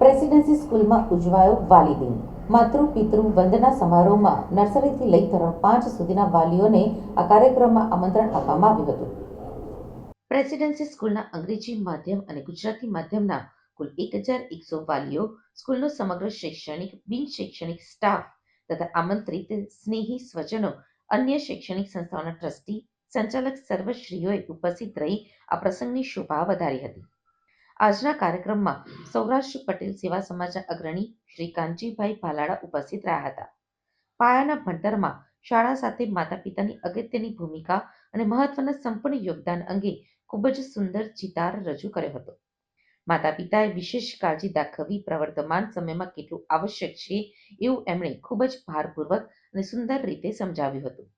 Presidency સ્કૂલમાં ઉજવાયો વાલી દિન. માતૃ, પિતૃ વંદના સમારોહમાં નર્સરીથી લઈ ધોરણ પાંચ સુધીના વાલીઓને આ કાર્યક્રમમાં આમંત્રણ આપવામાં આવ્યું હતું. પ્રેસિડેન્સી સ્કૂલના અંગ્રેજી માધ્યમ અને ગુજરાતી માધ્યમના કુલ એક હજાર એકસો વાલીઓ, સ્કૂલનો સમગ્ર શૈક્ષણિક બિન શૈક્ષણિક સ્ટાફ તથા આમંત્રિત સ્નેહી સ્વજનો, અન્ય શૈક્ષણિક સંસ્થાઓના ટ્રસ્ટી, સંચાલક સર્વશ્રીઓએ ઉપસ્થિત રહી આ પ્રસંગની શોભા વધારી હતી. આજના કાર્યક્રમમાં સૌરાષ્ટ્ર પટેલ સેવા સમાજના અગ્રણી શ્રી કાંજીભાઈ ભાલાળા ઉપસ્થિત રહ્યા હતા. પાયાના ભણતરમાં શાળા સાથે માતા પિતાની અગત્યની ભૂમિકા અને મહત્વના સંપૂર્ણ યોગદાન અંગે ખૂબ જ સુંદર ચિતાર રજૂ કર્યો હતો. માતા પિતાએ વિશેષ કાળજી દાખવવી પ્રવર્તમાન સમયમાં કેટલું આવશ્યક છે એવું એમણે ખૂબ જ ભારપૂર્વક અને સુંદર રીતે સમજાવ્યું હતું.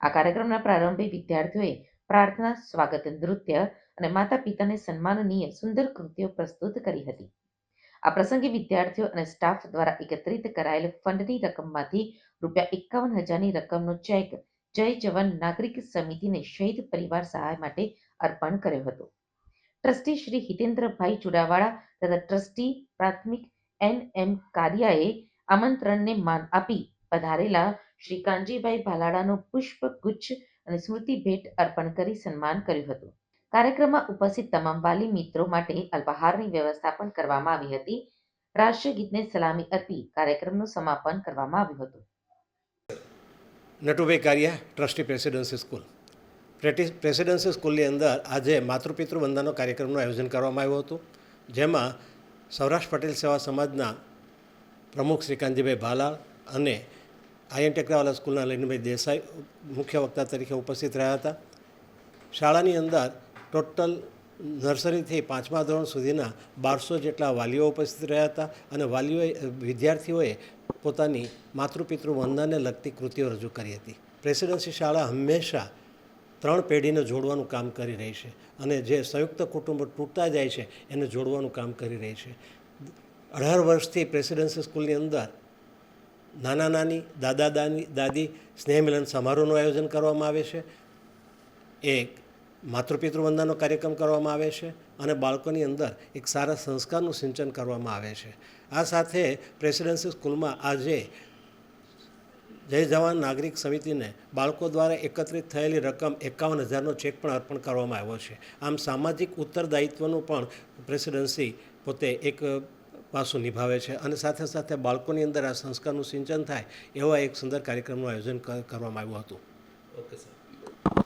આ કાર્યક્રમના પ્રારંભે વિદ્યાર્થીઓએ પ્રાર્થના, સ્વાગત, નૃત્ય અને માતા પિતાને સન્માનનીય સુંદર કૃતિઓ પ્રસ્તુત કરી હતી. આ પ્રસંગે વિદ્યાર્થીઓ અને સ્ટાફ દ્વારા એકત્રિત કરાયેલ ફંડની રકમમાંથી રૂપિયા એકાવન હજારની રકમનો ચેક જય જવાન નાગરિક સમિતિને શહીદ પરિવાર સહાય માટે અર્પણ કર્યો હતો. ટ્રસ્ટી શ્રી હિતેન્દ્રભાઈ ચુડાવાળા તથા ટ્રસ્ટી પ્રાથમિક એન એમ કારિયાએ આમંત્રણને માન આપી પધારેલા શ્રી કાનજીભાઈ ભાલાળાનો પુષ્પગુચ્છ અને સ્મૃતિ ભેટ અર્પણ કરી સન્માન કર્યું હતું. કાર્યક્રમમાં ઉપસ્થિત તમામ વાલી મિત્રો માટે અલ્પાહારની વ્યવસ્થા પણ કરવામાં આવી હતી. રાષ્ટ્રીય ગીતને સલામી અર્પી કાર્યક્રમનું સમાપન કરવામાં આવ્યું હતું. Natubhai Kariya, trustee presidency school. Presidency સ્કૂલની અંદર આજે માતૃપિતૃ વંદનનો કાર્યક્રમનું આયોજન કરવામાં આવ્યું હતું. જેમાં સૌરાષ્ટ્ર પટેલ સેવા સમાજના પ્રમુખ શ્રી ભાલા અને આયન ટેકરાવાલા સ્કૂલના લલિનભાઈ દેસાઈ, મુખ્ય વક્તા તરીકે ઉપસ્થિત રહ્યા હતા. શાળાની અંદર ટોટલ નર્સરીથી પાંચમા ધોરણ સુધીના બારસો જેટલા વાલીઓ ઉપસ્થિત રહ્યા હતા અને વાલીઓએ, વિદ્યાર્થીઓએ પોતાની માતૃપિતૃ વંદનાને લગતી કૃતિઓ રજૂ કરી હતી. પ્રેસિડેન્સી શાળા હંમેશા ત્રણ પેઢીને જોડવાનું કામ કરી રહી છે અને જે સંયુક્ત કુટુંબ તૂટતા જાય છે એને જોડવાનું કામ કરી રહી છે. અઢાર વર્ષથી પ્રેસિડેન્સી સ્કૂલની અંદર નાના નાની, દાદા દાની, દાદી સ્નેહ મિલન સમારોહનું આયોજન કરવામાં આવે છે. એક માતૃપિતૃ વંદનાનો કાર્યક્રમ કરવામાં આવે છે અને બાળકોની અંદર એક સારા સંસ્કારનું સિંચન કરવામાં આવે છે. આ સાથે પ્રેસિડેન્સી સ્કૂલમાં આજે જય જવાન નાગરિક સમિતિને બાળકો દ્વારા એકત્રિત થયેલી રકમ એકાવન હજારનો ચેક પણ અર્પણ કરવામાં આવ્યો છે. આમ સામાજિક ઉત્તરદાયિત્વનું પણ પ્રેસિડેન્સી પોતે એક પાસું નિભાવે છે અને સાથે સાથે બાળકોની અંદર આ સંસ્કારનું સિંચન થાય એવા એક સુંદર કાર્યક્રમનું આયોજન કરવામાં આવ્યું હતું. Okay, sir.